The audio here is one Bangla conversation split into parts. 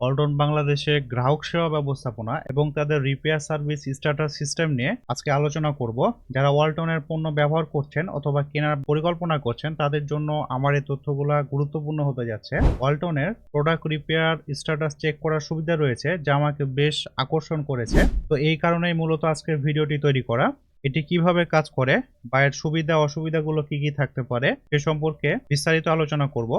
অল্টন বাংলাদেশে গ্রাহক সেবা ব্যবস্থাপনা এবং তাদের রিপেয়ার সার্ভিস স্টার্টার সিস্টেম নিয়ে আজকে আলোচনা করব। যারা ওয়ালটনের পণ্য ব্যবহার করছেন অথবা কেনার পরিকল্পনা করছেন, তাদের জন্য আমার এই তথ্যগুলো গুরুত্বপূর্ণ হতে যাচ্ছে। ওয়ালটনের প্রোডাক্ট রিপেয়ার স্ট্যাটাস চেক করার সুবিধা রয়েছে, যা আমাকে বেশ আকর্ষণ করেছে। তো এই কারণেই মূলত আজকের ভিডিওটি তৈরি করা। এটি কীভাবে কাজ করে, বা এর সুবিধা অসুবিধাগুলো কি কি থাকতে পারে, সে সম্পর্কে বিস্তারিত আলোচনা করব।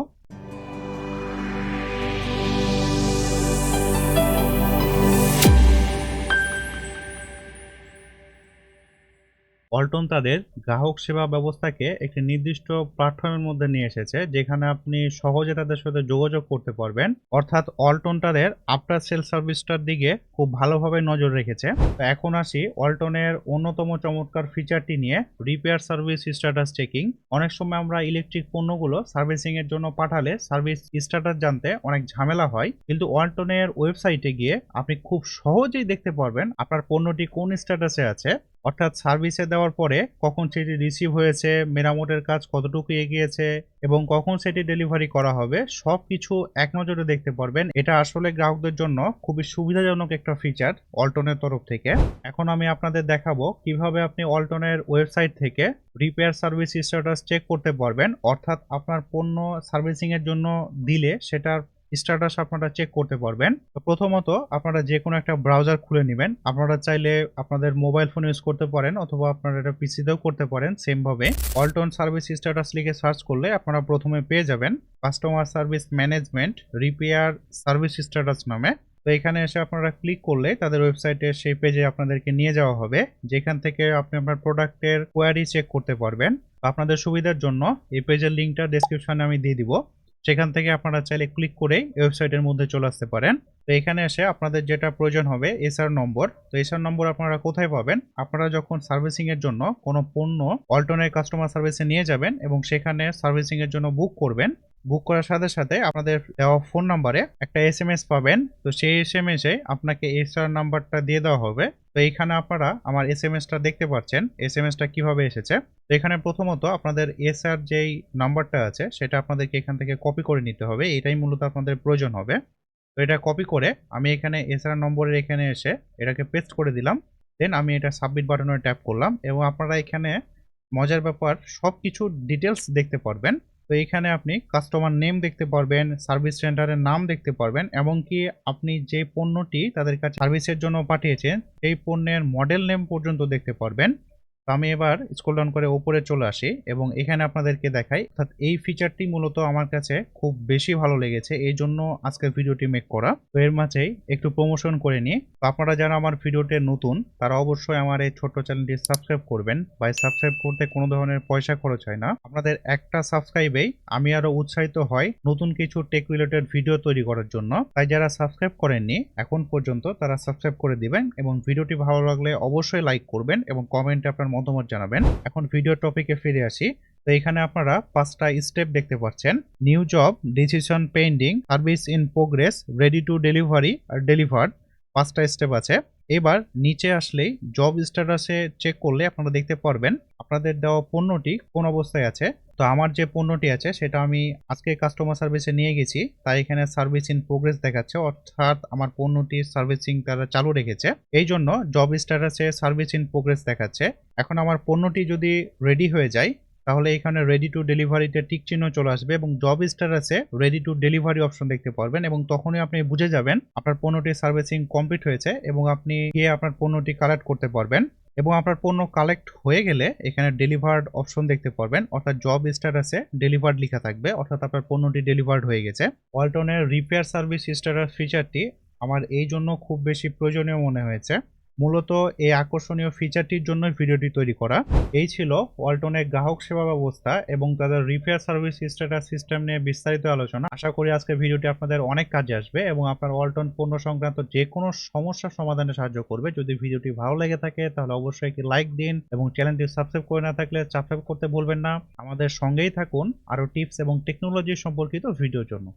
অল্টন তাদের গ্রাহক সেবা ব্যবস্থাকে একটি নির্দিষ্ট প্ল্যাটফর্মের মধ্যে নিয়ে এসেছে, যেখানে আপনি সহজে তাদের সাথে যোগাযোগ করতে পারবেন। অর্থাৎ অল্টন তাদের আফটার সেল সার্ভিসটার দিকে খুব ভালোভাবে নজর রেখেছে। তো এখন আসি অল্টনের অন্যতম চমৎকার ফিচারটি নিয়ে রিপেয়ার সার্ভিস স্ট্যাটাস চেকিং অনেক সময় আমরা ইলেকট্রিক পণ্যগুলো সার্ভিসিং এর জন্য পাঠালে সার্ভিস স্ট্যাটাস জানতে অনেক ঝামেলা হয়। কিন্তু অল্টনের ওয়েবসাইটে গিয়ে আপনি খুব সহজেই দেখতে পারবেন আপনার পণ্যটি কোন স্ট্যাটাসে আছে। অর্থাৎ সার্ভিসে দেওয়ার পরে কখন সেটি রিসিভ হয়েছে, মেরামতের কাজ কতটুকু এগিয়েছে এবং কখন সেটি ডেলিভারি করা হবে সব কিছু এক নজরে দেখতে পারবেন। এটা আসলে গ্রাহকদের জন্য খুবই সুবিধাজনক একটা ফিচার অল্টনের তরফ থেকে। এখন আমি আপনাদের দেখাবো কীভাবে আপনি অল্টনের ওয়েবসাইট থেকে রিপেয়ার সার্ভিস স্ট্যাটাস চেক করতে পারবেন। অর্থাৎ আপনার পণ্য সার্ভিসিংয়ের জন্য দিলে সেটার স্ট্যাটাস আপনারা চেক করতে পারবেন। তো প্রথমত আপনারা যে কোনো একটা ব্রাউজার খুলে নেবেন। আপনারা চাইলে আপনাদের মোবাইল ফোন ইউজ করতে পারেন অথবা আপনারা এটা পিসিতেও করতে পারেন সেম ভাবে অল্টন সার্ভিস স্ট্যাটাস লিখে সার্চ করলে আপনারা প্রথমে পেয়ে যাবেন customer service management repair service status নামে। তো এখানে এসে আপনারা ক্লিক করলে তাদের ওয়েবসাইটে সেই পেজে আপনাদেরকে নিয়ে যাওয়া হবে। যেখান থেকে আপনি আপনার প্রোডাক্টের কোয়ারি চেক করতে পারবেন। আপনাদের সুবিধার জন্য এই পেজের লিঙ্কটা ডেসক্রিপশনে আমি দিয়ে দিব। সেখান থেকে আপনারা চাইলে ক্লিক করে ওয়েবসাইটের মধ্যে চলে আসতে পারেন। তো এখানে এসে আপনাদের যেটা প্রয়োজন হবে এসআর নম্বর তো এসআর নম্বর আপনারা কোথায় পাবেন? আপনারা যখন সার্ভিসিং এর জন্য কোনো পণ্য অল্টনের কাস্টমার সার্ভিসে নিয়ে যাবেন এবং সেখানে সার্ভিসিং এর জন্য বুক করবেন বুক করার সাথে সাথে আপনাদের দেওয়া ফোন নাম্বারে একটা এস এম এস পাবেন। তো সেই এস এম এসে আপনাকে এসআর নাম্বারটা দিয়ে দেওয়া হবে। তো এইখানে আপনারা আমার এস এম এসটা দেখতে পাচ্ছেন। এস এম এসটা কীভাবে এসেছে? তো এখানে প্রথমত আপনাদের এসআর যেই নাম্বারটা আছে, সেটা আপনাদেরকে এখান থেকে কপি করে নিতে হবে। এটাই মূলত আপনাদের প্রয়োজন হবে। তো এটা কপি করে আমি এখানে এসআর নম্বরের এখানে এসে এটাকে পেস্ট করে দিলাম। দেন আমি এটা সাবমিট বাটনে ট্যাপ করলাম এবং আপনারা এখানে মজার ব্যাপার সব কিছু ডিটেলস দেখতে পারবেন। তো এখানে আপনি কাস্টমার নেম দেখতে পারবেন সার্ভিস সেন্টারের নাম দেখতে পারবেন এমনকি আপনি যে পণ্যটি তাদের কাছে সার্ভিসের জন্য পাঠিয়েছেন, সেই পণ্যের মডেল নেম পর্যন্ত দেখতে পারবেন। তো আমি এবার স্ক্রল ডাউন করে উপরে চলে আসি এবং এখানে আপনাদেরকে দেখাই, অর্থাৎ এই ফিচারটি মূলত আমার কাছে খুব বেশি ভালো লেগেছে, এই জন্য আজকের ভিডিওটি মেক করা। তো এর মাঝেই একটু প্রমোশন করে নিই। আপনারা যারা আমার ভিডিওতে নতুন, তারা অবশ্যই আমার এই ছোট্ট চ্যানেলটি সাবস্ক্রাইব করবেন। বা সাবস্ক্রাইব করতে কোনো ধরনের পয়সা খরচ হয় না। আপনাদের একটা সাবস্ক্রাইবেই আমি আরও উৎসাহিত হই নতুন কিছু টেক রিলেটেড ভিডিও তৈরি করার জন্য। তাই যারা সাবস্ক্রাইব করেননি, এখন পর্যন্ত তারা সাবস্ক্রাইব করে দিবেন এবং ভিডিওটি ভালো লাগলে অবশ্যই লাইক করবেন এবং কমেন্টে আপনার মতামত জানাবেন। এখন ভিডিও টপিকে ফিরে আসি। তো এখানে আপনারা পাঁচটা স্টেপ দেখতে পাচ্ছেন। New job decision pending service in progress ready to delivery R delivered পাঁচটা স্টেপ আছে। এবার নিচে আসলেই জব স্ট্যাটাসে চেক করলে আপনারা দেখতে পারবেন। আপনাদের দেওয়া পণ্যটি কোন অবস্থায় আছে? তো আমার যে পণ্যটি আছে, সেটা আমি আজকে কাস্টমার সার্ভিসে নিয়ে গেছি। তাই এখানে সার্ভিস ইন প্রোগ্রেস দেখাচ্ছে। অর্থাৎ আমার পণ্যটির সার্ভিসিং তারা চালু রেখেছে। এই জন্য জব স্ট্যাটাসে সার্ভিস ইন প্রোগ্রেস দেখাচ্ছে। এখন আমার পণ্যটি যদি রেডি হয়ে যায় তাহলে এখানে রেডি টু ডেলিভারিতে টিক চিহ্ন চলে আসবে এবং জব স্ট্যাটাসে রেডি টু ডেলিভারি অপশন দেখতে পারবেন এবং তখনই আপনি বুঝে যাবেন আপনার পণ্যটি সার্ভিসিং কমপ্লিট হয়েছে এবং আপনি গিয়ে আপনার পণ্যটি কালেক্ট করতে পারবেন এবং আপনার পণ্য কালেক্ট হয়ে গেলে এখানে ডেলিভার্ড অপশন দেখতে পারবেন। অর্থাৎ জব স্ট্যাটাসে ডেলিভার্ড লেখা থাকবে। অর্থাৎ আপনার পণ্যটি ডেলিভার্ড হয়ে গেছে। ওয়ালটনের রিপেয়ার সার্ভিস স্ট্যাটাস ফিচারটি আমার এই জন্য খুব বেশি প্রয়োজনীয় মনে হয়েছে। মূলত এই আকর্ষণীয় ফিচারটির জন্য ভিডিওটি তৈরি করা। এই ছিল ওয়ালটনের গ্রাহক সেবা ব্যবস্থা এবং তাদের রিপেয়ার সার্ভিস স্ট্যাটাস সিস্টেম নিয়ে বিস্তারিত আলোচনা। আশা করি আজকে ভিডিওটি আপনাদের অনেক কাজে আসবে এবং আপনার ওয়ালটন পণ্য সংক্রান্ত যে কোনো সমস্যার সমাধানে সাহায্য করবে। যদি ভিডিওটি ভালো লেগে থাকে, তাহলে অবশ্যই একটি লাইক দিন এবং চ্যানেলটি সাবস্ক্রাইব করে না থাকলে সাবস্ক্রাইব করতে ভুলবেন না। আমাদের সঙ্গেই থাকুন আরও টিপস এবং টেকনোলজি সম্পর্কিত ভিডিওর জন্য।